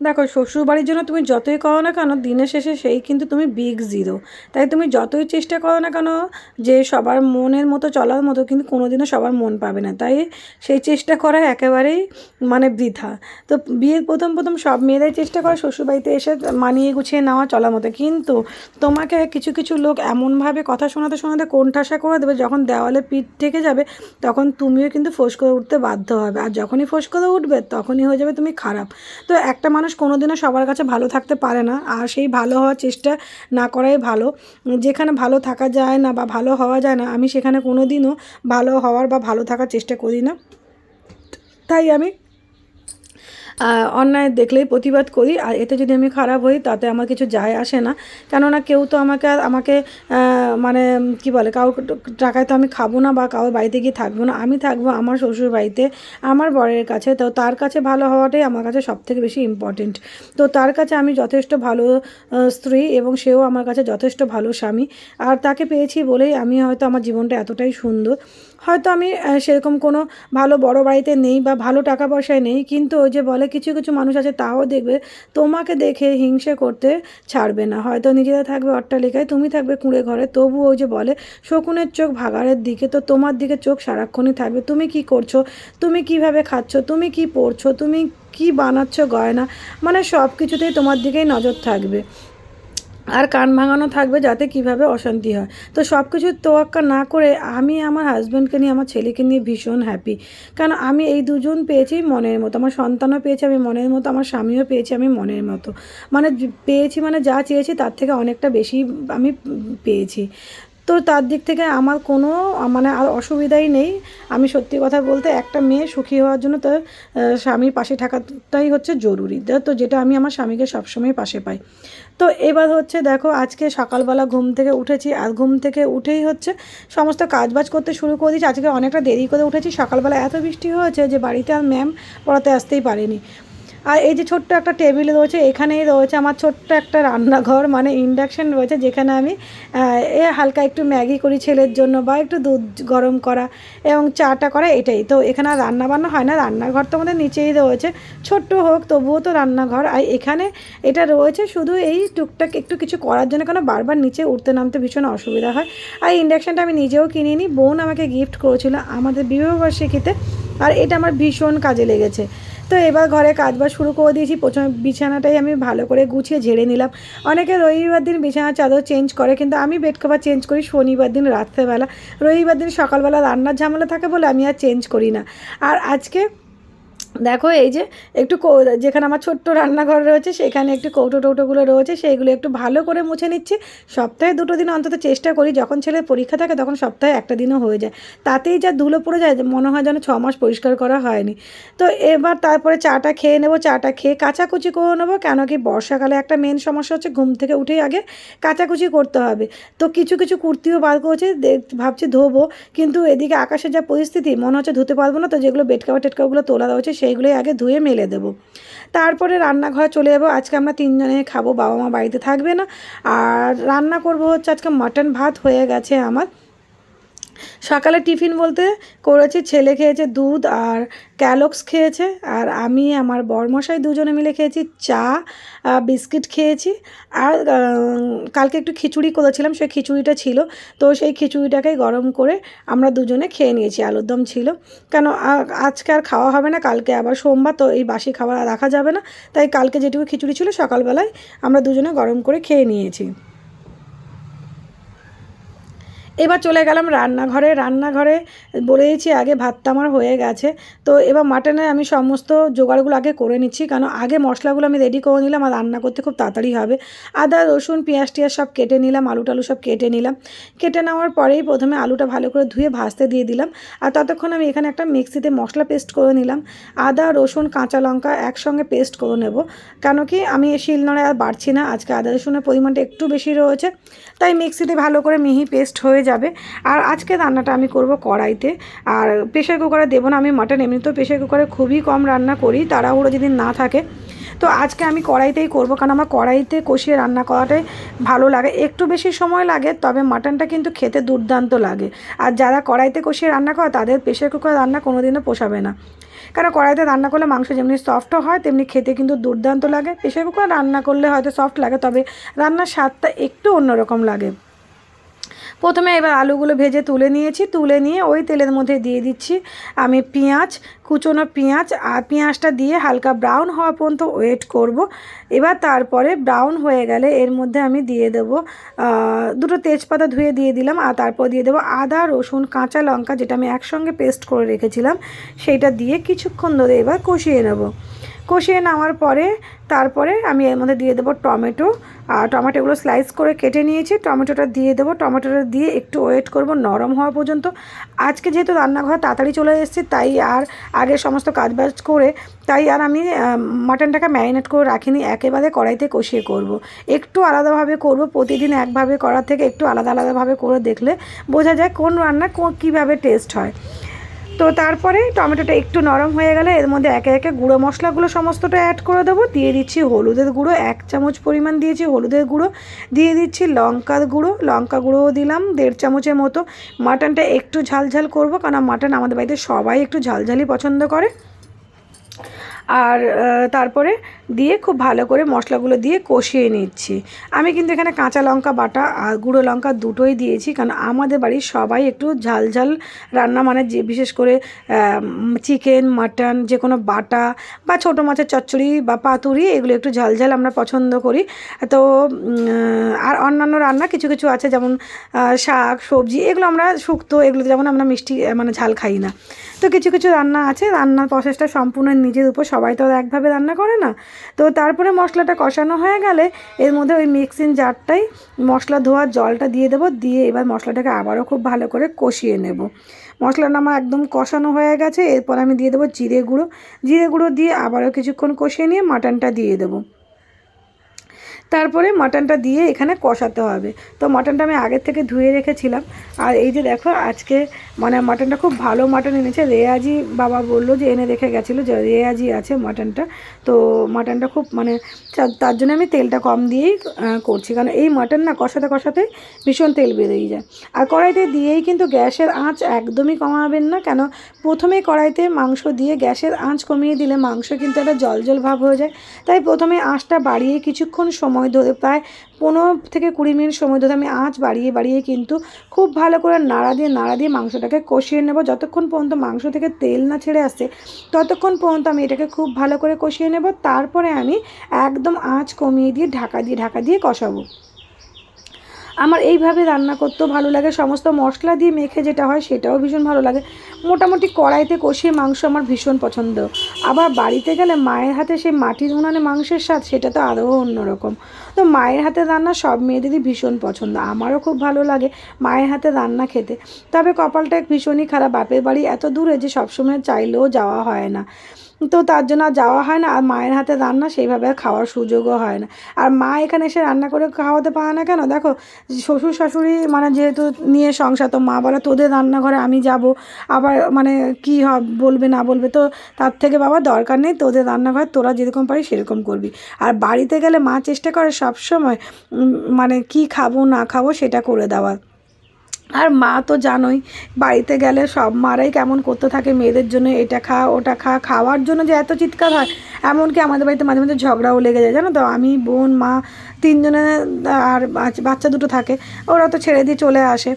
দেখো, শ্বশুরবাড়ির জন্য তুমি যতই করো না কেন, দিনের শেষে সেই কিন্তু তুমি বিগ জিরো তাই তুমি যতই চেষ্টা করো না কেন, যে সবার মনের মতো চলার মতো কিন্তু কোনোদিনও সবার মন পাবে না। তাই সেই চেষ্টা করা একেবারেই মানে বৃথা। তো বিয়ের প্রথম প্রথম সব মেয়েরাই চেষ্টা করে শ্বশুরবাড়িতে এসে মানিয়ে গুছিয়ে নেওয়া চলার মতো। কিন্তু তোমাকে কিছু কিছু লোক এমনভাবে কথা শোনাতে শোনাতে কোণঠাসা করে দেবে, যখন দেওয়ালে পিঠ থেকে যাবে, তখন তুমিও কিন্তু ফোস করে উঠতে বাধ্য হবে। আর যখনই ফোস করে উঠবে, তখনই হয়ে যাবে তুমি খারাপ। তো একটা মানুষ কোনোদিনও সবার কাছে ভালো থাকতে পারে না। আর সেই ভালো হওয়ার চেষ্টা না করাই ভালো। যেখানে ভালো থাকা যায় না বা ভালো হওয়া যায় না, আমি সেখানে কোনো দিনও ভালো হওয়ার বা ভালো থাকার চেষ্টা করি না। তাই আমি অন্যায় দেখলেই প্রতিবাদ করি, আর এতে যদি আমি খারাপ হই, তাতে আমার কিছু যায় আসে না। কেননা কেউ তো আমাকে আমাকে মানে কি বলে কাউ টাকায় তো আমি খাব না বা কারোর বাড়িতে গিয়ে থাকব না। আমি থাকব আমার শ্বশুর বাড়িতে, আমার বরের কাছে। তো তার কাছে ভালো হওয়াটাই আমার কাছে সবথেকে বেশি ইম্পর্টেন্ট তো তার কাছে আমি যথেষ্ট ভালো স্ত্রী এবং সেও আমার কাছে যথেষ্ট ভালো স্বামী। আর তাকে পেয়েছি বলেই আমি হয়তো আমার জীবনটা এতটাই সুন্দর। হয়তো আমি সেরকম কোনো ভালো বড় বাড়িতে নেই বা ভালো টাকা পয়সায় নেই, কিন্তু ওই যে বলে কিছু কিছু মানুষ আছে তাও দেখবে তোমাকে দেখে হিংসে করতে ছাড়বে না। হয়তো নিজেরা থাকবে অট্টালিকায়, তুমি থাকবে কুঁড়ে ঘরে, তবু ওই যে বলে শকুনের চোখ ভাগাড়ের দিকে, তো তোমার দিকে চোখ সারাক্ষণই থাকবে। তুমি কি করছ? তুমি কীভাবে খাচ্ছ? তুমি কি পড়ছো তুমি কি বানাচ্ছ গয়না? মানে সব কিছুতেই তোমার দিকেই নজর থাকবে। আর কান ভাঙানো থাকবে যাতে কীভাবে অশান্তি হয়। তো সব কিছু তোয়াক্কা না করে আমি আমার হাজব্যান্ডকে নিয়ে, আমার ছেলেকে নিয়ে ভীষণ হ্যাপি কারণ আমি এই দুজন পেয়েছি মনের মতো, আমার সন্তানও পেয়েছি আমি মনের মতো, আমার স্বামীও পেয়েছি আমি মনের মতো। মানে পেয়েছি মানে যা চেয়েছি তার থেকে অনেকটা বেশি আমি পেয়েছি। তো তার দিক থেকে আমার কোনো মানে আর অসুবিধাই নেই। আমি সত্যি কথা বলতে একটা মেয়ে সুখী হওয়ার জন্য তার স্বামীর পাশে থাকাটাই হচ্ছে জরুরি। তো যেটা আমি আমার স্বামীকে সবসময় পাশে পাই। তো এবার হচ্ছে দেখো, আজকে সকালবেলা ঘুম থেকে উঠেছি। আর ঘুম থেকে উঠেই হচ্ছে সমস্ত কাজবাজ করতে শুরু করে দিয়েছি। আজকে অনেকটা দেরি করে উঠেছি। সকালবেলা এত বৃষ্টি হয়েছে যে বাড়িতে আর ম্যাম পড়াতে আসতেই পারেনি। আর এই যে ছোট্ট একটা টেবিল রয়েছে, এখানেই রয়েছে আমার ছোট্ট একটা রান্নাঘর মানে ইন্ডাকশন রয়েছে যেখানে আমি এ হালকা একটু ম্যাগি করি ছেলের জন্য বা একটু দুধ গরম করা এবং চাটা করা, এটাই। তো এখানে আর রান্না বান্না হয় না, রান্নাঘর তো আমাদের নিচেই রয়েছে। ছোট্ট হোক, তবুও তো রান্নাঘর। আর এখানে এটা রয়েছে শুধু এই টুকটাক একটু কিছু করার জন্য, কেন বারবার নিচে উঠতে নামতে ভীষণ অসুবিধা হয়। আর ইন্ডাকশানটা আমি নিজেও কিনিনি, বোন আমাকে গিফট করেছিল আমাদের বিবাহবার্ষিকীতে আর এটা আমার ভীষণ কাজে লেগেছে। তো এবার ঘরে কাজবাজ শুরু করে দিয়েছি। প্রথমে বিছানাটাই আমি ভালো করে গুছিয়ে ঝেড়ে নিলাম। অনেকে রবিবার দিন বিছানার চাদর চেঞ্জ করে, কিন্তু আমি বেড কভার চেঞ্জ করি শনিবার দিন রাত্রেবেলা। রবিবার দিন সকালবেলা রান্নার ঝামেলা থাকে বলে আমি আর চেঞ্জ করি না। আর আজকে দেখো এই যে একটু যেখানে আমার ছোট্ট রান্নাঘর রয়েছে, সেখানে একটু কৌটো টৌটোগুলো রয়েছে, সেইগুলো একটু ভালো করে মুছে নিচ্ছি। সপ্তাহে দুটো দিন অন্তত চেষ্টা করি, যখন ছেলের পরীক্ষা থাকে তখন সপ্তাহে একটা দিনও হয়ে যায়। তাতেই যা ধুলো পড়ে যায়, মনে হয় যেন ছ মাস পরিষ্কার করা হয়নি। তো এবার তারপরে চাটা খেয়ে নেব, চাটা খেয়ে কাচাকুচি করে নেব, কেন কি বর্ষাকালে একটা মেন সমস্যা হচ্ছে ঘুম থেকে উঠেই আগে কাচাকুচি করতে হবে। তো কিছু কিছু কুর্তিও বার করেছে ভাবছি ধোবো, কিন্তু এদিকে আকাশের যা পরিস্থিতি, মনে হচ্ছে ধুতে পারব না, তো যেগুলো বেডকাভার টেটকাভারগুলো তোলা রয়েছে সেইগুলোই আগে ধুয়ে মেলে দেবো। তারপরে রান্নাঘর চলে যাব। আজকে আমরা তিনজনে খাব, বাবা মা বাড়িতে থাকবে না। আর রান্না করব হচ্ছে আজকে মাটন ভাত হয়ে গেছে আমার। সকালে টিফিন বলতে করেছি, ছেলে খেয়েছে দুধ আর ক্যালক্স খেয়েছে, আর আমি আমার বরমশাই দুজনে মিলে খেয়েছি চা বিস্কিট খেয়েছি, আর কালকে একটু খিচুড়ি করেছিলাম, সেই খিচুড়িটা ছিল, তো সেই খিচুড়িটাকে গরম করে আমরা দুজনে খেয়ে নিয়েছি, আলুর দম ছিল। কেন আজকে আর খাওয়া হবে না, কালকে আবার সোমবার, তো এই বাসি খাবার রাখা যাবে না, তাই কালকে যেটুকু খিচুড়ি ছিল সকালবেলায় আমরা দুজনে গরম করে খেয়ে নিয়েছি। এবার চলে গেলাম রান্নাঘরে। রান্নাঘরে বলেইছি আগে ভাতটা আমার হয়ে গেছে। তো এবার মাটনে আমি সমস্ত জোগাড়গুলো আগে করে নিচ্ছি কারণ আগে মশলাগুলো আমি রেডি করে নিলাম আর রান্না করতে খুব তাড়াতাড়ি হবে। আদা, রসুন, পেঁয়াজ টিয়াজ সব কেটে নিলাম আলু টালু সব কেটে নিলাম। কেটে নেওয়ার পরেই প্রথমে আলুটা ভালো করে ধুয়ে ভাজতে দিয়ে দিলাম। আর ততক্ষণ আমি এখানে একটা মিক্সিতে মশলা পেস্ট করে নিলাম। আদা, রসুন, কাঁচা লঙ্কা একসঙ্গে পেস্ট করে নেব। কেন কি আমি এই শিলনোড়ায় আর বাড়ছি না, আজকে আদা, রসুনের পরিমাণটা একটু বেশি রয়েছে। তাই মিক্সিতে ভালো করে মিহি পেস্ট হয়ে যাবে। আর আজকে রান্নাটা আমি করব কড়াইতে। আর প্রেশার কুকারে দেবো না, আমি মাটন এমনিতেও প্রেশার কুকারে খুবই কম রান্না করি, তাড়াহুড়ো যদি না থাকে। তো আজকে আমি কড়াইতেই করব, কারণ আমার কড়াইতে কষিয়ে রান্না করাটাই ভালো লাগে। একটু বেশি সময় লাগে, তবে মাটনটা কিন্তু খেতে দুর্দান্ত লাগে। আর যারা কড়াইতে কষিয়ে রান্না করে, তাদের প্রেশার কুকার রান্না কোনোদিনও পোষাবে না। কারণ কড়াইতে রান্না করলে মাংস যেমনি সফটও হয়, তেমনি খেতে কিন্তু দুর্দান্ত লাগে। প্রেশার কুকার রান্না করলে হয়তো সফট লাগে, তবে রান্নার স্বাদটা একটু অন্যরকম লাগে। প্রথমে এবার আলুগুলো ভেজে তুলে নিয়েছি, তুলে নিয়ে ওই তেলের মধ্যে দিয়ে দিচ্ছি আমি পেঁয়াজ, কুচোনো পেঁয়াজ আর পেঁয়াজটা দিয়ে হালকা ব্রাউন হওয়া পর্যন্ত ওয়েট করব। এবার তারপরে ব্রাউন হয়ে গেলে এর মধ্যে আমি দিয়ে দেবো দুটো তেজপাতা ধুয়ে দিয়ে দিলাম আর তারপর দিয়ে দেবো আদা, রসুন, কাঁচা লঙ্কা যেটা আমি একসঙ্গে পেস্ট করে রেখেছিলাম, সেইটা দিয়ে কিছুক্ষণ ধরে এবার কষিয়ে নেব। কষিয়ে নেওয়ার পরে তারপরে আমি এর মধ্যে দিয়ে দেবো টমেটো। আর টমেটোগুলো স্লাইস করে কেটে নিয়েছি। টমেটোটা দিয়ে দেবো। টমেটোটা দিয়ে একটু ওয়েট করব নরম হওয়া পর্যন্ত। আজকে যেহেতু রান্নাঘরে তাড়াতাড়ি চলে এসেছি, তাই আর আগে সমস্ত কাজবাজ করে, তাই আর আমি মাটনটাকে ম্যারিনেট করে রাখিনি। একেবারে কড়াইতে কষিয়ে করব। একটু আলাদাভাবে করব। প্রতিদিন একভাবে করার থেকে একটু আলাদা আলাদাভাবে করে দেখলে বোঝা যায় কোন রান্না কীভাবে টেস্ট হয়। তো তারপরে টমেটোটা একটু নরম হয়ে গেলে এর মধ্যে একে একে গুঁড়ো মশলাগুলো সমস্তটা অ্যাড করে দেবো। দিয়ে দিচ্ছি হলুদের গুঁড়ো, এক চামচ পরিমাণ দিয়েছি হলুদের গুঁড়ো। দিয়ে দিচ্ছি লঙ্কার গুঁড়ো, লঙ্কা গুঁড়োও দিলাম দেড় চামচের মতো। মাটনটা একটু ঝালঝাল করব কারণ মাটন আমাদের বাড়িতে সবাই একটু ঝালঝালই পছন্দ করে। আর তারপরে দিয়ে খুব ভালো করে মশলাগুলো দিয়ে কষিয়ে নিচ্ছি। আমি কিন্তু এখানে কাঁচা লঙ্কা, বাটা আর গুঁড়ো লঙ্কা দুটোই দিয়েছি, কারণ আমাদের বাড়ির সবাই একটু ঝাল ঝাল রান্না মানে যে বিশেষ করে চিকেন, মাটন, যে কোনো বাটা বা ছোটো মাছের চচ্চড়ি বা পাতুরি, এগুলো একটু ঝাল ঝাল আমরা পছন্দ করি। তো আর অন্যান্য রান্না কিছু কিছু আছে, যেমন শাক, সবজি, এগুলো আমরা শুক্তো এগুলো যেমন আমরা মিষ্টি মানে ঝাল খাই না। তো কিছু কিছু রান্না আছে, রান্নার প্রসেসটা সম্পূর্ণ নিজের উপর, সবাই তো একভাবে রান্না করে না। তো তারপরে মশলাটা কষানো হয়ে গেলে এর মধ্যে ওই মিক্সিং জারটাই মশলা ধোয়ার জলটা দিয়ে দেবো, দিয়ে এবার মশলাটাকে আবারও খুব ভালো করে কষিয়ে নেব। মশলাটা আমার একদম কষানো হয়ে গেছে, এরপর আমি দিয়ে দেবো জিরে গুঁড়ো। জিরে গুঁড়ো দিয়ে আবারও কিছুক্ষণ কষিয়ে নিয়ে মাটনটা দিয়ে দেবো। তারপরে মাটনটা দিয়ে এখানে কষাতে হবে। তো মাটনটা আমি আগের থেকে ধুয়ে রেখেছিলাম। আর এই যে দেখো, আজকে মানে মাটনটা খুব ভালো মাটন এনেছে। রেয়াজি বাবা বলল যে এনে রেখে গেছিল, যে রেয়াজি আছে মাটনটা। তো মাটনটা খুব মানে তার জন্য আমি তেলটা কম দিয়েই করছি। কারণ এই মাটন না কষাতে কষাতে ভীষণ তেল বেরিয়ে যায়। আর কড়াইতে দিয়েই কিন্তু গ্যাসের আঁচ একদমই কমাবেন না। কেন? প্রথমে কড়াইতে মাংস দিয়ে গ্যাসের আঁচ কমিয়ে দিলে মাংস কিন্তু একটা জল ভাব হয়ে যায়। তাই প্রথমে আঁচটা বাড়িয়ে কিছুক্ষণ সময় ধরে, প্রায় পনেরো থেকে কুড়ি মিনিট সময় ধরে আমি আঁচ বাড়িয়ে বাড়িয়ে কিন্তু খুব ভালো করে নাড়া দিয়ে নাড়া দিয়ে মাংসটাকে কষিয়ে নেব। যতক্ষণ পর্যন্ত মাংস থেকে তেল না ছেড়ে আসে, ততক্ষণ পর্যন্ত আমি এটাকে খুব ভালো করে কষিয়ে নেব। তারপরে আমি একদম আঁচ কমিয়ে দিয়ে ঢাকা দিয়ে ঢাকা দিয়ে কষাবো। আমার এইভাবে রান্না করতেও ভালো লাগে, সমস্ত মশলা দিয়ে মেখে যেটা হয় সেটাও ভীষণ ভালো লাগে। মোটামুটি কড়াইতে কষিয়ে মাংস আমার ভীষণ পছন্দ। আবার বাড়িতে গেলে মায়ের হাতে সেই মাটির উনানে মাংসের স্বাদ সেটা তো আরও অন্যরকম তো মায়ের হাতে রান্না সব মেয়েদেরই ভীষণ পছন্দ, আমারও খুব ভালো লাগে মায়ের হাতে রান্না খেতে। তবে কপালটা ভীষণই খারাপ, বাপের বাড়ি এত দূরে যে সবসময় চাইলেও যাওয়া হয় না। তো তার জন্য আর যাওয়া হয় না, আর মায়ের হাতে রান্না সেইভাবে আর খাওয়ার সুযোগও হয় না। আর মা এখানে এসে রান্না করে খাওয়াতে পারে না কেন? দেখো, শ্বশুর শাশুড়ি মানে যেহেতু নিয়ে সংসার, তো মা বলে তোদের রান্নাঘরে আমি যাব, আবার মানে কী হব, বলবে না বলবে, তো তার থেকে বাবা দরকার নেই, তোদের রান্নাঘর তোরা যেরকম পারিস সেরকম করবি। আর বাড়িতে গেলে মা চেষ্টা করে সবসময় মানে কি খাব না খাব সেটা করে দেওয়ার। আর মা তো জানোই, বাড়িতে গেলে সব মারাই কেমন করতে থাকে মেয়েদের জন্য, এটা খা, ওটা খা, খাওয়ার জন্য যে এত চিৎকার হয়। এমনকি আমাদের বাড়িতে মাঝে মাঝে ঝগড়াও লেগে যায়, জানো তো? আমি, বোন, মা, তিনজনে, আর বাচ্চা দুটো থাকে, ওরা তো ছেড়ে দিয়ে চলে আসে।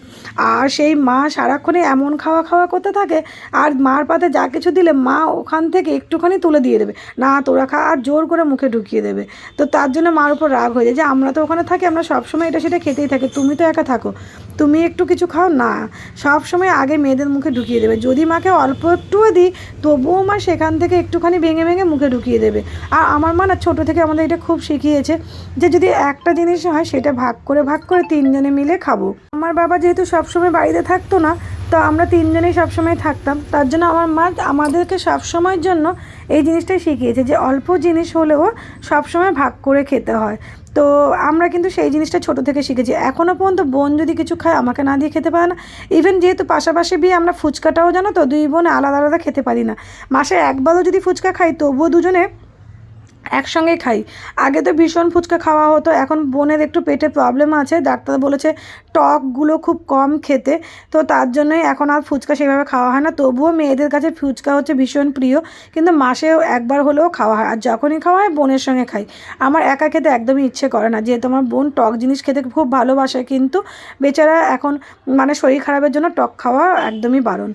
আর সেই মা সারাক্ষণে এমন খাওয়া খাওয়া করতে থাকে, আর মার পাতে যা কিছু দিলে মা ওখান থেকে একটুখানি তুলে দিয়ে দেবে। না, তোরা খা, আর জোর করে মুখে ঢুকিয়ে দেবে। তো তার জন্য মার উপর রাগ হয়ে যায়। যে আমরা তো ওখানে থাকি, আমরা সবসময় এটা সেটা খেতেই থাকি। তুমি তো একা থাকো। তুমি একটু কিছু খাও? না। সব সময় আগে মেয়েদের মুখে ঢুকিয়ে দেবে। যদি মাকে অল্প একটুও দিই, তবুও মা সেখান থেকে একটুখানি ভেঙে ভেঙে মুখে ঢুকিয়ে দেবে। আর আমার মা না ছোটো থেকে আমাদের এটা খুব শিখিয়েছে যে যদি একটা জিনিস হয়, সেটা ভাগ করে ভাগ করে তিনজনে মিলে খাব। আমার বাবা যেহেতু সবসময় বাড়িতে থাকতো না তো আমরা তিনজনেই সবসময় থাকতাম। তার জন্য আমার মা আমাদেরকে সবসময়ের জন্য এই জিনিসটাই শিখিয়েছে যে অল্প জিনিস হলেও সবসময় ভাগ করে খেতে হয়। তো আমরা কিন্তু সেই জিনিসটা ছোট থেকে শিখেছি। এখনও পর্যন্ত বোন যদি কিছু খায় আমাকে না দিয়ে খেতে পারে না। ইভেন যেহেতু পাশাপাশি বিয়ে, আমরা ফুচকাটাও জানো তো, দুই বোন আলাদা আলাদা খেতে পারি না। মাসে একবারও যদি ফুচকা খাই, তবুও দুজনে একসঙ্গে খাই। আগে তো ভীষণ ফুচকা খাওয়া হতো, এখন বোনের একটু পেটে প্রবলেম আছে, ডাক্তার বলেছে টকগুলো খুব কম খেতে, তো তার জন্যই এখন আর ফুচকা সেভাবে খাওয়া হয় না। তবুও মেয়েদের কাছে ফুচকা হচ্ছে ভীষণ প্রিয়, কিন্তু মাসেও একবার হলেও খাওয়া হয়। আর যখনই খাওয়া হয়, বোনের সঙ্গে খাই। আমার একা খেতে একদমই ইচ্ছে করে না। যেহেতু আমার বোন টক জিনিস খেতে খুব ভালোবাসে, কিন্তু বেচারা এখন মানে শরীর খারাপের জন্য টক খাওয়া একদমই বারণ।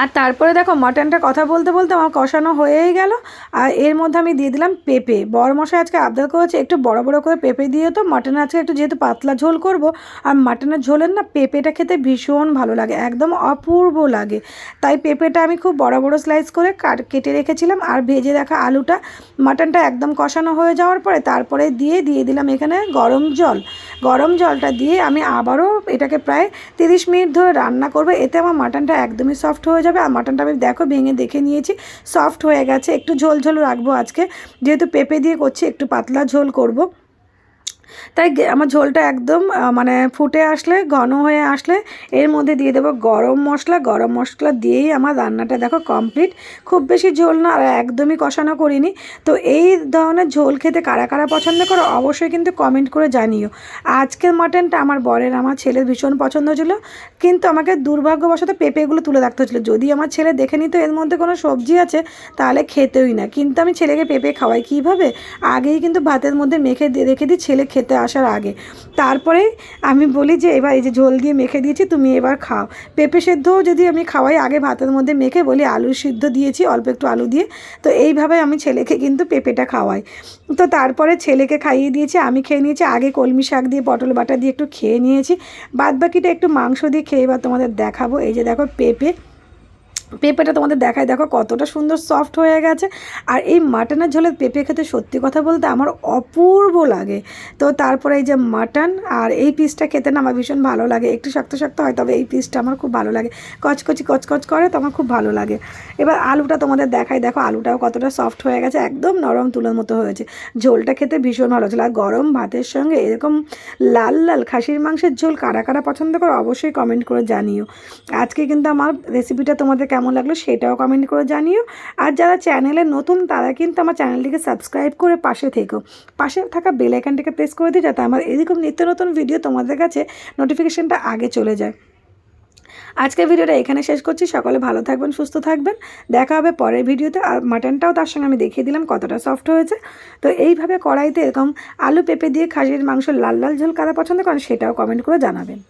আর তারপরে দেখো মাটনটা কথা বলতে বলতে আমার কষানো হয়েই গেল। আর এর মধ্যে আমি দিয়ে দিলাম পেঁপে। বড় মশাই আজকে আবদার করেছে একটু বড় বড় করে পেঁপে দিয়ে তো মাটন আজকে একটু যেহেতু পাতলা ঝোল করব, আর মাটনের ঝোলের না পেঁপেটা খেতে ভীষণ ভালো লাগে, একদম অপূর্ব লাগে। তাই পেঁপেটা আমি খুব বড় বড় স্লাইস করে কাট, কেটে রেখেছিলাম আর ভেজে রাখা আলুটা মাটনটা একদম কষানো হয়ে যাওয়ার পরে তারপরে দিয়ে দিয়ে দিলাম এখানে গরম জল। গরম জলটা দিয়ে আমি আবারও এটাকে প্রায় তিরিশ মিনিট ধরে রান্না করব, এতে আমার মাটনটা একদমই সফট হয়ে যাবে আর মাটনটা আমি দেখো ভেঙে দেখে নিয়েছি সফট হয়ে গেছে। একটু ঝোল ঝোল রাখব আজকে। যেহেতু পেঁপে দিয়ে করছি, একটু পাতলা ঝোল করব। তাই আমার ঝোলটা একদম মানে ফুটে আসলে, ঘন হয়ে আসলে, এর মধ্যে দিয়ে দেবো গরম মশলা। গরম মশলা দিয়েই আমার রান্নাটা দেখো কমপ্লিট খুব বেশি ঝোল না, আর একদমই কষানো করিনি। তো এই ধরনের ঝোল খেতে কারা কারা পছন্দ করো, অবশ্যই কিন্তু কমেন্ট করে জানিও। আজকের মাটনটা আমার বরের, আমার ছেলের ভীষণ পছন্দ ছিল। কিন্তু আমাকে দুর্ভাগ্যবশত পেঁপেগুলো তুলে রাখতে হচ্ছিল যদি আমার ছেলে দেখে নিত এর মধ্যে কোনো সবজি আছে, তাহলে খেতেই না। কিন্তু আমি ছেলেকে পেঁপে খাওয়াই কীভাবে? আগেই কিন্তু ভাতের মধ্যে মেখে রেখে দিই, ছেলে খেতে আসার আগে। তারপরে আমি বলি যে, এবার এই যে ঝোল দিয়ে মেখে দিয়েছি, তুমি এবার খাও। পেঁপে সেদ্ধও যদি আমি খাওয়াই, আগে ভাতের মধ্যে মেখে বলি, আলু সিদ্ধ দিয়েছি, অল্প একটু আলু দিয়ে। তো এইভাবে আমি ছেলেকে কিন্তু পেঁপেটা খাওয়াই। তো তারপরে ছেলেকে খাইয়ে দিয়েছি, আমি খেয়ে নিয়েছি, আগে কলমি শাক দিয়ে, পটল বাটা দিয়ে একটু খেয়ে নিয়েছি। বাদ বাকিটা একটু মাংস দিয়ে খেয়ে এবার তোমাদের দেখাবো। এই যে দেখো পেঁপে পেঁপেটা তোমাদের দেখায় দেখো কতটা সুন্দর সফট হয়ে গেছে। আর এই মাটনের ঝোলের পেঁপে খেতে সত্যি কথা বলতে আমার অপূর্ব লাগে। তো তারপরে এই যে মাটন আর এই পিসটা খেতে না আমার ভীষণ ভালো লাগে। একটু শক্ত শক্ত হয়, তবে এই পিসটা আমার খুব ভালো লাগে। কচকচি, কচকচ করে তো আমার খুব ভালো লাগে। এবার আলুটা তোমাদের দেখাই। দেখো আলুটাও কতটা সফট হয়ে গেছে, একদম নরম তুলোর মতো হয়েছে। ঝোলটা খেতে ভীষণ ভালো ছিল। আর গরম ভাতের সঙ্গে এরকম লাল লাল খাসির মাংসের ঝোল কারা কারা পছন্দ করো অবশ্যই কমেন্ট করে জানিও। আজকে কিন্তু আমার রেসিপিটা তোমাদের কেমন লাগল সেটাও কমেন্ট করে জানিও। আর যারা চ্যানেলে নতুন, তারা কিন্তু আমার চ্যানেলটিকে সাবস্ক্রাইব করে পাশে থেকো। পাশে থাকা বেল আইকনটিকে প্রেস করে দিও যাতে আমার এরকম নিত্য নতুন ভিডিও তোমাদের কাছে নোটিফিকেশানটা আগে চলে যায়। আজকের ভিডিওটা এখানে শেষ করছি। সকলে ভালো থাকবেন, সুস্থ থাকবেন। দেখা হবে পরের ভিডিওতে আর মাটনটাও তার সঙ্গে আমি দেখিয়ে দিলাম কতটা সফট হয়েছে। তো এইভাবে কড়াইতে এরকম আলু পেঁপে দিয়ে খাসির মাংস লাল লাল ঝোল কারা পছন্দ করেন সেটাও কমেন্ট করে জানাবেন।